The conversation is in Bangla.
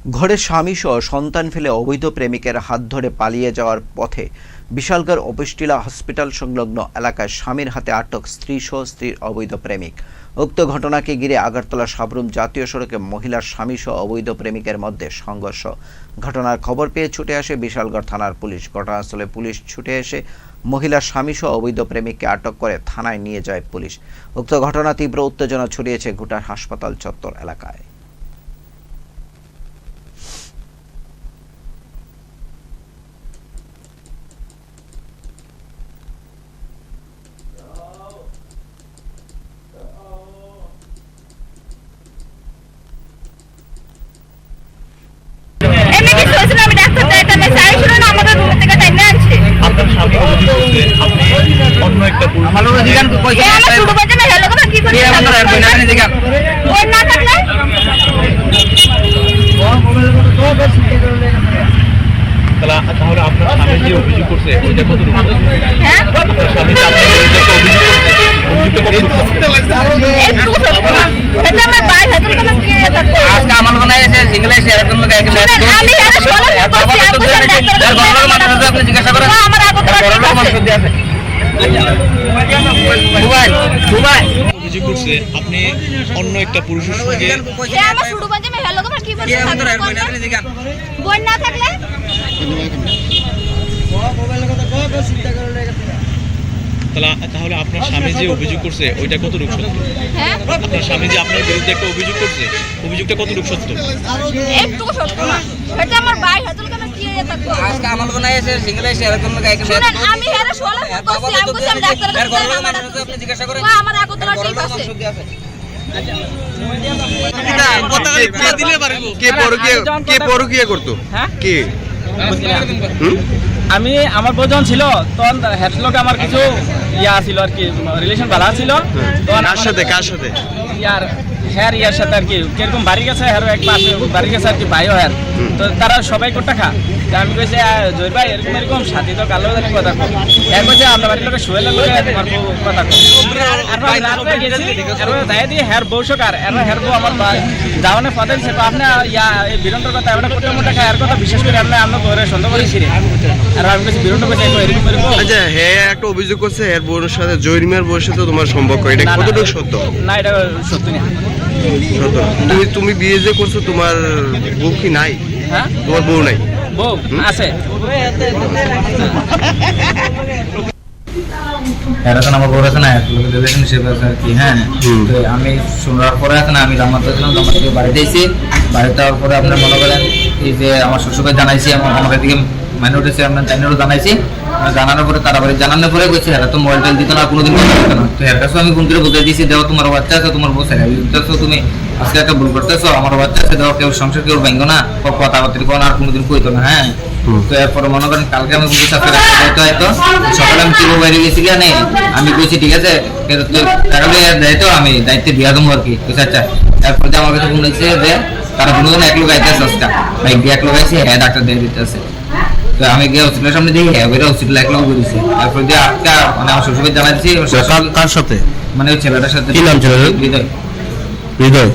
ঘরে স্বামী সহ সন্তান ফেলে অবৈধ প্রেমিকের হাত ধরে পালিয়ে যাওয়ার পথে বিশালগড় অপস্টিলা হসপিটাল সংলগ্ন এলাকায় স্বামীর হাতে আটক স্ত্রী সহ স্ত্রীর অবৈধ প্রেমিক। উক্ত ঘটনাকে ঘিরে আগরতলা সাবরুম জাতীয় সড়কে মহিলার স্বামী সহ অবৈধ প্রেমিকের মধ্যে সংঘর্ষ। ঘটনার খবর পেয়ে ছুটে আসে বিশালগড় থানার পুলিশ। ঘটনাস্থলে পুলিশ ছুটে এসে মহিলার স্বামী সহ অবৈধ প্রেমিককে আটক করে থানায় নিয়ে যায় পুলিশ। উক্ত ঘটনা তীব্র উত্তেজনা ছড়িয়েছে ঘুটার হাসপাতাল চত্বর এলাকায়। তাহলে তাহলে আপনার স্বামী যে অভিযোগ করছে ওইটা কত হ্যাঁ আপনার স্বামী যে আপনার বিরুদ্ধে একটা অভিযোগ করছে অভিযোগটা কত একটু সত্য না এটা আমার ভাই হাতের কথা কি এটা আজকে আমার মনে হয় যে সিঙ্গেল এসে এরকম লোক একজন শুনেন, আমি এর শোনা করছি আমি বললাম ডাক্তার বড় লোক মানুষ আছে, আপনি জিজ্ঞাসা করেন না, আমার আগত বড় লোক মানুষ আছে আছে দুবাই দুবাই অভিযোগ করছে আপনি অন্য একটা পুরুষের সঙ্গে আমার ছোট বাচ্চা আমি হেলো কথা কি করছে বোন না থাকলে তাহলে তাহলে আপনার স্বামী যে অভিযোগ করছে ওইটা কত রূপ সত্য? হ্যাঁ? আপনার স্বামী যে আপনার বিরুদ্ধে একটা অভিযোগ করছে অভিযোগটা সত্য? একটু সত্য না। এটা আমার ভাই আজকে আমার সিঙ্গেল এসে এরকম লোক একজন শুনেন আমি এর শোনা করছি আমি বলছি আমি ডাক্তার এর বড় লোক কাছে মানুষ আছে, আপনি জিজ্ঞাসা করেন। না, আমার আগত ঠিক আছে। হ্যাঁ? আমি বোজন ছিল তখন হেডলকে আমার কিছু ইয়া ছিল আর কি রিলেশন ভালো ছিল। তখন কার সাথে? কার সাথে? ইয়ার হ্যার ইয়ার সাথে আর কি কীরকম বাড়ি গেছে হ্যার এক পাশে বাড়ি গেছে আর কি ভাইও হ্যার। তো তারা সবাই কোটা খা? তা আমি কইছি জয় ভাই এরকম এরকম সাথী তো কালো জানি কথা কো এক কইছে আমরা বাড়ির লোকে শুয়ে লোকে তোমার কথা কো আর ভাই রাতে গেছি আর দায় দিয়ে হেয়ার বউ সকার আর হেয়ার বউ আমার ভাই যাওনে পথে সে আপনি ইয়া এই বীরন্দ্র কথা এমন কোটা মোটা খায় আর কথা বিশেষ করে আমরা আমরা তোরে সন্দেহ করি ছিরে আর আমি কইছি বীরন্দ্র কইছে এরকম এরকম আচ্ছা হ্যাঁ একটা অভিযোগ করছে এর বোনের সাথে জৈরিমের বউয়ের সাথে তোমার সম্পর্ক এটা কতটুকু সত্য? না এটা সত্যি না। সত্য তুমি তুমি বিয়ে যে করছ তোমার বউ কি নাই? হ্যাঁ? তোমার বউ নাই? বউ আছে। এখন আমার বড় আছে না রিলেশনশিপ আছে আর কি হ্যাঁ? তো আমি শোনার পরে আছে না আমি জামাতে ছিলাম জামাত বাড়িতে এসেছি বাড়িতে যাওয়ার পরে আপনার মনে করেন এই যে আমার শ্বশুরকে জানাইছি আমার আমার এদিকে মাইনে উঠেছে আপনার তাইনেরও জানাইছি। জানানোর পরে তারা বাড়ি জানানোর পরে গেছে এরা তো মোবাইল টোল দিত না কোনোদিন কথা বলতো না। তো এর কাছে আমি ফোন করে বলতে দিয়েছি দেখো তোমার বাচ্চা আছে তোমার বউ ছেলে। দিতেছো তুমি? আজকে একটা ভুল করতেছো আমার বাচ্চা আছে দেখো কেউ সংসার কেউ ভাঙ্গো না। কথা কথাবার্তা কোনো আর কোনোদিন কইতো না হ্যাঁ? তো এরপরে মনে করেন কালকে আমি বলতে চাচ্ছি হয়তো হয়তো সকালে আমি কীভাবে বাইরে গেছি কেন? আমি কইছি ঠিক আছে কিন্তু তুই টাকা দিয়ে দেয় তো আমি দায়িত্বে বিয়া দেবো আর কি। আচ্ছা তারপরে যে আমার কাছে ফোন হয়েছে যে তারা দুজন এক লোক আইতেছে আজকে। ভাই এক লোক আইছে হ্যাঁ ডাক্তার দিয়ে দিতেছে। তো আমি গিয়ে হসপিটালের সামনে দেখি হ্যাঁ ওইটা হসপিটাল একলাও বেরিয়েছে তারপরে যে আজকে মানে আমার শ্বশুরকে জানাচ্ছি কার সাথে? মানে ওই ছেলেটার সাথে। কি নাম ছেলেটার? হৃদয়। হৃদয়।